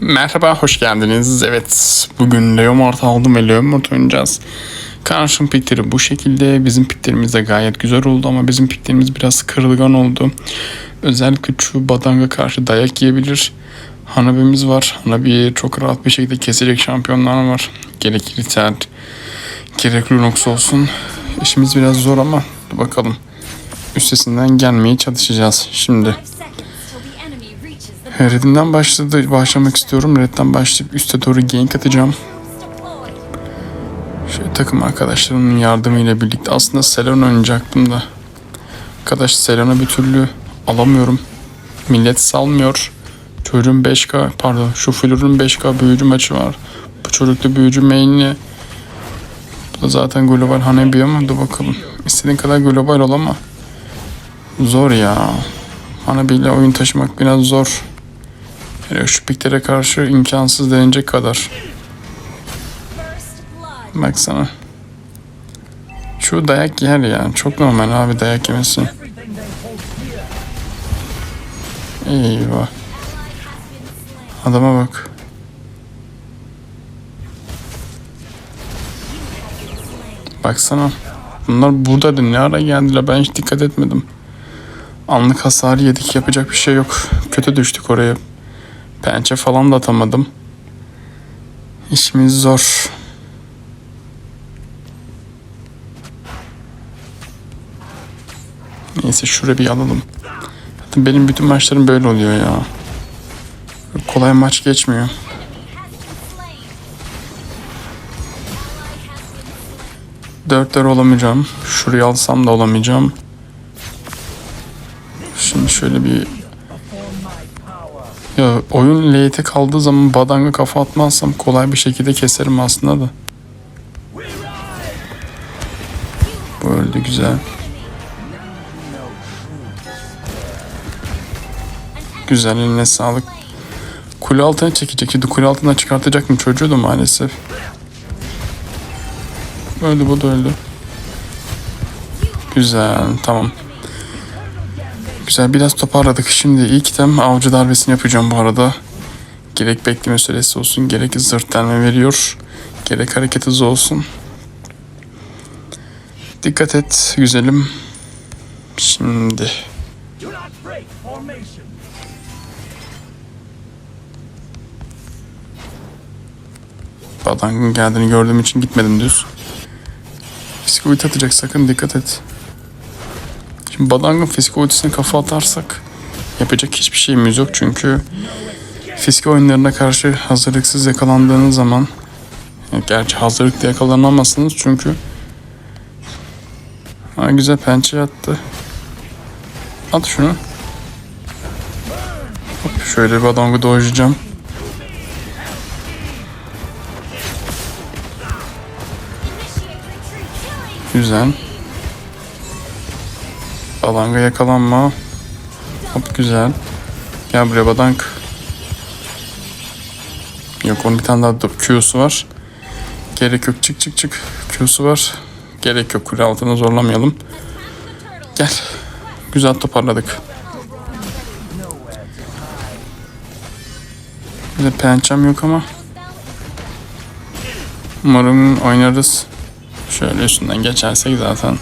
Merhaba, hoş geldiniz. Evet, bugün Leomart aldım ve Leomart oynayacağız. Karşım pikleri bu şekilde. Bizim piklerimiz de gayet güzel oldu ama bizim piklerimiz biraz kırılgan oldu. Özellikle şu Badang'a karşı dayak yiyebilir. Hanabi'miz var. Hanabi'yi çok rahat bir şekilde kesecek şampiyonlar var. Gerek Ritter, gerek Lunox olsun. İşimiz biraz zor ama bakalım. Üstesinden gelmeye çalışacağız. Şimdi Red'imden başladı, başlamak istiyorum. Red'den başlayıp üste doğru gank atacağım. Şöyle takım arkadaşlarımın yardımıyla birlikte aslında Selon oynayacaktım da. Arkadaş Selon'a bir türlü alamıyorum. Millet salmıyor. Çocuğun 5K pardon şu Flur'un 5K büyücü maçı var. Bu çocukta büyücü mainli. Bu da zaten global Hanebi ama dur bakalım. İstediğin kadar global ol ama zor ya. Hanebi ile oyun taşımak biraz zor. Hele şu piklere karşı imkansız denecek kadar. Baksana. Şu dayak yer ya. Çok normal abi dayak yemesi. Eyvah. Adama bak. Baksana. Bunlar buradaydı. Ne ara geldiler? Ben hiç dikkat etmedim. Anlık hasar yedik. Yapacak bir şey yok. Kötü düştük oraya. Pençe falan da atamadım. İşimiz zor. Neyse şuraya bir alalım. Zaten benim bütün maçlarım böyle oluyor ya. Kolay maç geçmiyor. Dörtler olamayacağım. Şurayı alsam da olamayacağım. Şimdi şöyle bir... Oyun late'e kaldığı zaman badanga kafa atmazsam kolay bir şekilde keserim aslında da. Bu öldü güzel. Güzel eline sağlık. Kule altına çekecek. Şimdi kule altına çıkartacak mı çocuğu da maalesef. Öldü bu da öldü. Güzel tamam. Güzel biraz toparladık. Şimdi ilk item avcı darbesini yapacağım bu arada. Gerek bekleme süresi olsun, gerek zırt delme veriyor. Gerek hareket hızı olsun. Dikkat et güzelim. Şimdi. Badang'ın geldiğini gördüğüm için gitmedim düz. Ulti atacak sakın dikkat et. Şimdi Badang'ın fizik ultisine kafa atarsak yapacak hiçbir şeyimiz yok çünkü fizik oyunlarına karşı hazırlıksız yakalandığınız zaman ya gerçi hazırlıklı yakalanamazsınız çünkü ha, güzel pençe attı. At şunu. Hop, şöyle Badang'ı dojlayacağım. Güzel. Balanga yakalanma. Hop güzel. Gel buraya badank. Yok onun bir tane daha dur. Q'su var. Gerek yok çık çık çık. Q'su var. Gerek yok kule altına zorlamayalım. Gel. Güzel toparladık. Bir de pençem yok ama. Umarım oynarız. Şöyle üstünden geçersek zaten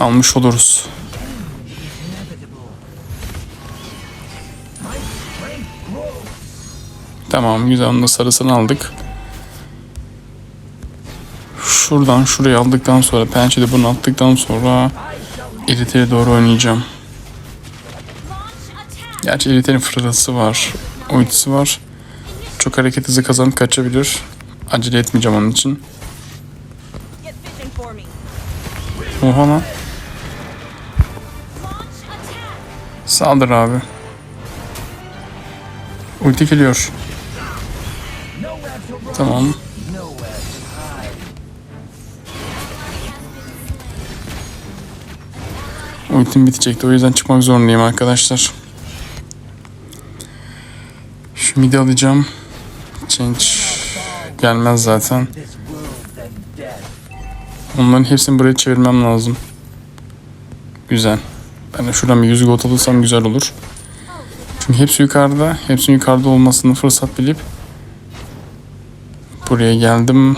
almış oluruz. Tamam güzel onun da sarısını aldık. Şuradan şuraya aldıktan sonra pençede bunu attıktan sonra Elite'ye doğru oynayacağım. Gerçi Elite'nin fırlatası var. Ultisi var. Çok hareket hızı kazanıp kaçabilir. Acele etmeyeceğim onun için. Oha lan. Saldır abi. Ulti geliyor. Tamam. Ultim bitecekti o yüzden çıkmak zorundayım arkadaşlar. Şu midi alacağım. Change gelmez zaten. Onların hepsini buraya çevirmem lazım. Güzel. Ben de şuradan bir 100 gold alırsam güzel olur. Çünkü hepsi yukarıda. Hepsinin yukarıda olmasını fırsat bilip buraya geldim.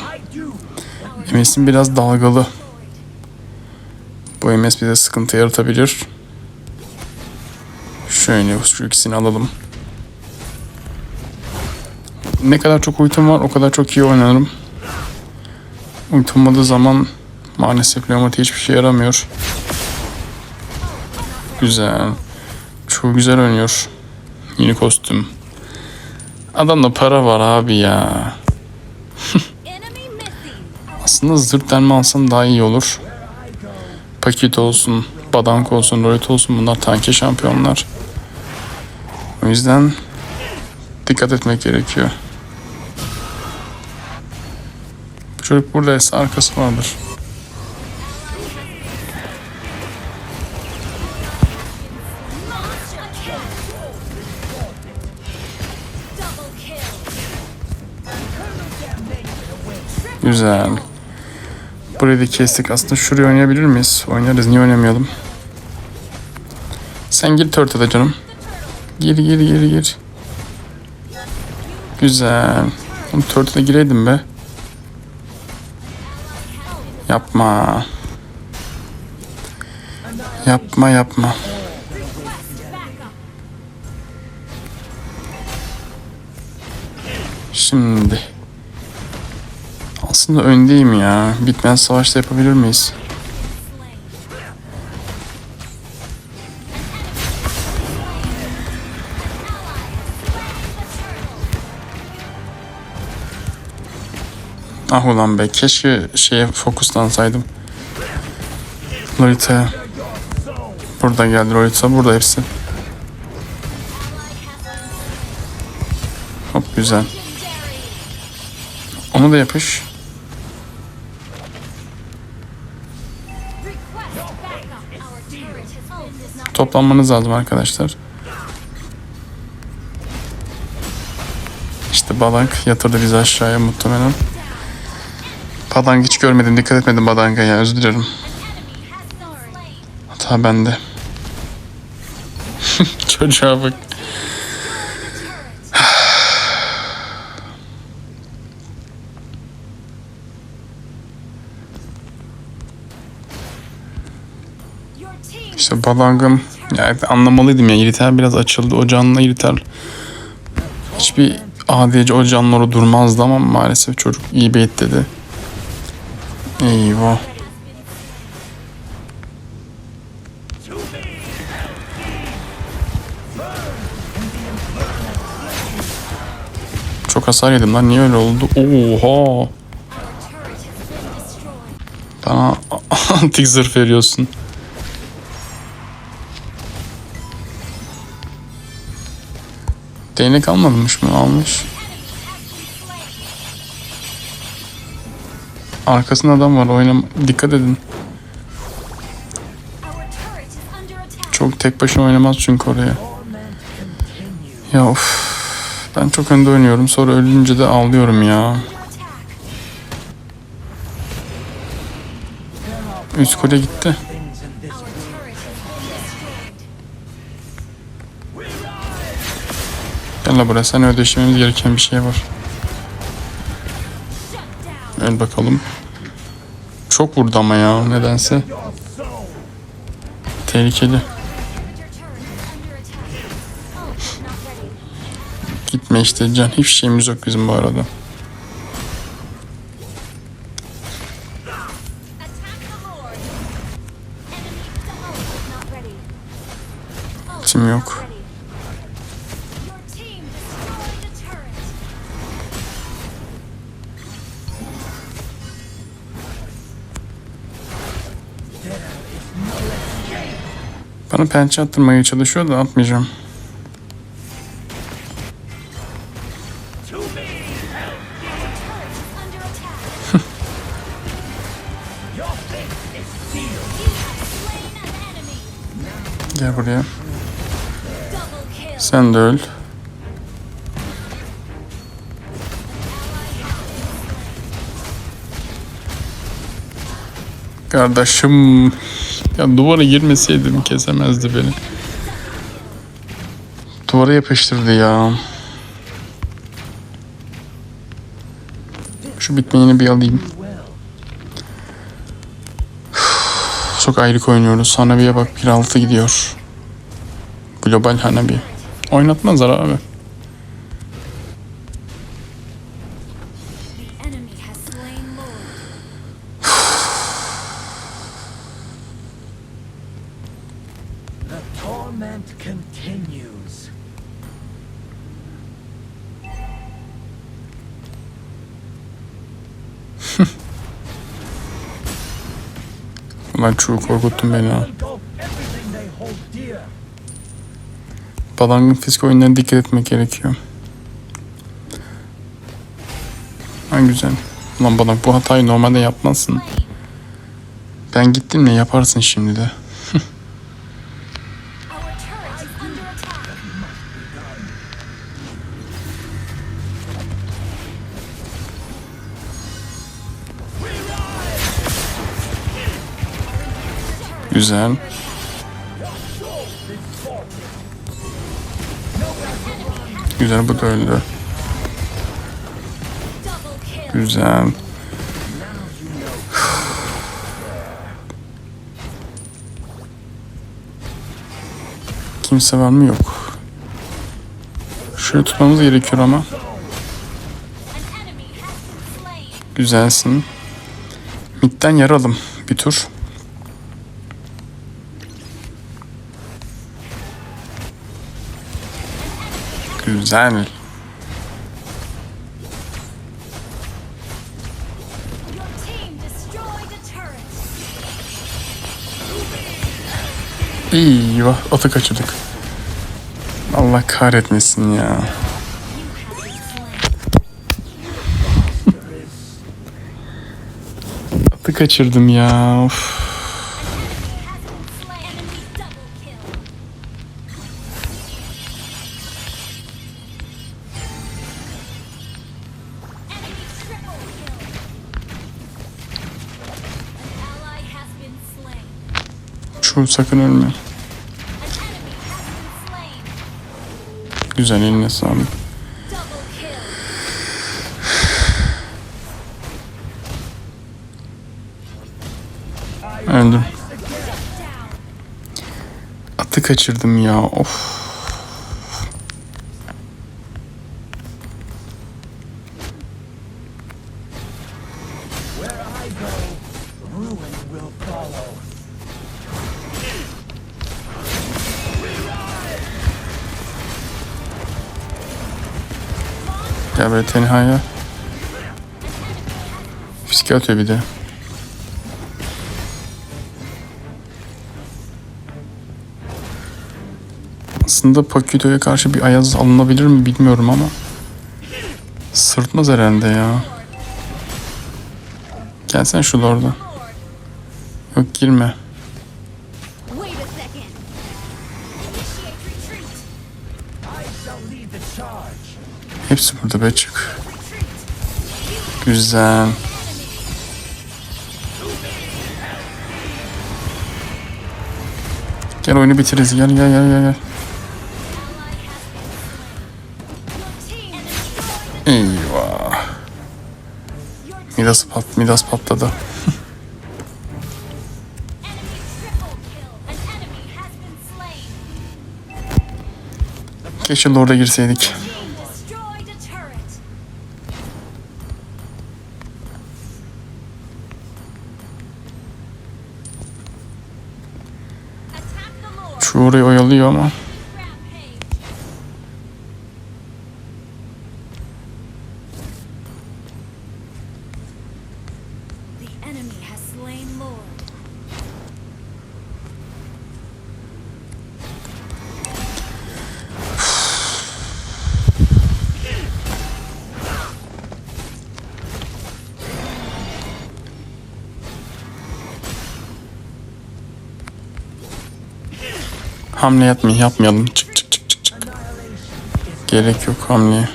MS'im biraz dalgalı. Bu MS bize sıkıntı yaratabilir. Şöyle şu ikisini alalım. Ne kadar çok ultim var o kadar çok iyi oynarım. Ultim zaman maalesef pneumatik hiçbir şey yaramıyor. Güzel. Çok güzel oynuyor. Yeni kostüm. Adamda para var abi ya. Aslında zırt delme alsam daha iyi olur. Paket olsun, Badank olsun, Royt olsun bunlar tanke şampiyonlar. O yüzden dikkat etmek gerekiyor. Bu çocuk buradaysa arkası vardır. Güzel. Burayı da kestik. Aslında şuraya oynayabilir miyiz? Oynarız. Niye oynamayalım? Sen gir turtle'a canım. Gir gir gir gir. Güzel. Oğlum turtle'a gireydim be. Yapma. Yapma yapma. Şimdi. Aslında öndeyim ya. Bitmez savaşta yapabilir miyiz? Ah ulan be keşke şeye fokuslansaydım. Lolita'ya. Burada geldi Lolita. Burada hepsi. Hop güzel. Onu da yapış. Toplanmanız lazım arkadaşlar. İşte Badank yatırdı bizi aşağıya muhtemelen. Badank hiç görmedim. Dikkat etmedim Badank'a ya. Özür dilerim. Hata bende. Çocuğa bak. İşte Badank'ın ya anlamalıydım ya. İriter biraz açıldı. O canlı İriter. Hiçbir ADC o canlı durmazdı ama maalesef çocuk iyi baitledi. Eyvah. Çok hasar yedim lan. Niye öyle oldu? Oha. Bana antik zırh veriyorsun. Değnek almamış mı? Almış. Arkasında adam var. Oynam dikkat edin. Çok tek başına oynamaz çünkü oraya. Ya of. Ben çok önde oynuyorum. Sonra ölünce de ağlıyorum ya. Üst kule gitti. Destroyed. Gel la buraya. Sen ödeşmemiz gereken bir şey var. Öl bakalım. Çok vurdu ama ya nedense. Tehlikeli. Gitme işte can. Hiçbir şeyimiz yok bizim bu arada. Attack the Bana pençe attırmaya çalışıyor da atmayacağım. Gel buraya. Sen de öl. Kardeşim. Ya duvara girmeseydim kesemezdi beni. Duvara yapıştırdı ya. Şu bitmeyeni bir alayım. Çok ayrık oynuyoruz. Hanabi'ye bak 1.6 gidiyor. Global Hanabi. Oynatmazlar abi. Çuğu korkuttun beni ha. Badangın fizik oyunlarına dikkat etmek gerekiyor. Ha güzel. Ulan Badang bu hatayı normalde yapmazsın. Ben gittim ne yaparsın şimdi de. Güzel. Güzel bu da öldü. Güzel. Kimse var mı yok. Şöyle tutmamız gerekiyor ama. Güzelsin. Mid'den yaralım bir tur. Güzel. Eyvah atı kaçırdık. Allah kahretmesin ya. Atı kaçırdım ya. Of. Şu sakın ölme. Güzel eline sağlık. Öldüm. Atı kaçırdım ya. Of. Where I go, ruin will follow. Gel böyle tenhaya. Fiske atıyor bir de. Aslında Pakito'ya karşı bir ayaz alınabilir mi bilmiyorum ama. Sırtmaz herhalde ya. Gelsen şu orada. Yok girme. Hepsi burada be çık. Güzel. Gel oyunu bitiririz. Gel gel gel gel. Eyvah. Midas, pat, Midas patladı. Keşke orada girseydik. Oyalıyor ama. The enemy has slain Lord. Hamle yapmayın, yapmayalım. Çık çık çık çık çık. Gerek yok hamleye.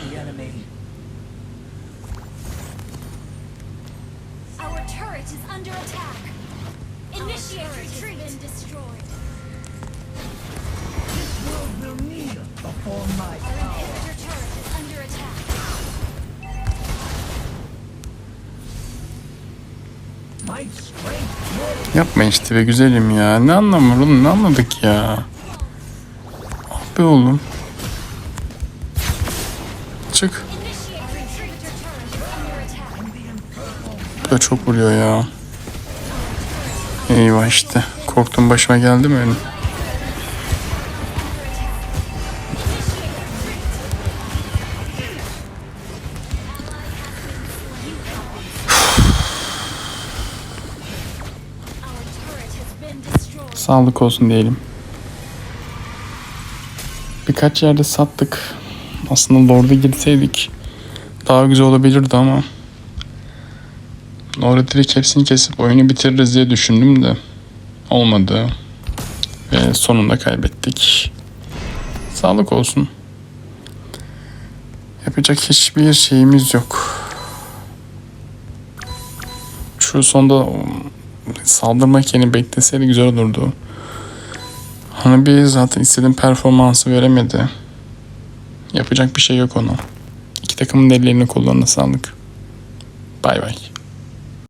Yapma işte be güzelim ya. Ne anlamı oğlum ne anladık ya. Be oğlum. Çık. Bu da çok vuruyor ya. Eyvah işte. Korktum başıma geldi mi benim? Sağlık olsun diyelim. Birkaç yerde sattık. Aslında Lord'a girseydik daha güzel olabilirdi ama Lord'a direkt hepsini kesip oyunu bitiririz diye düşündüm de olmadı. Ve sonunda kaybettik. Sağlık olsun. Yapacak hiçbir şeyimiz yok. Şu sonda saldırmak yerine bekleseydi güzel olurdu. Bir zaten istediğim performansı veremedi. Yapacak bir şey yok ona. İki takımın ellerini kollarına sağlık. Bay bay.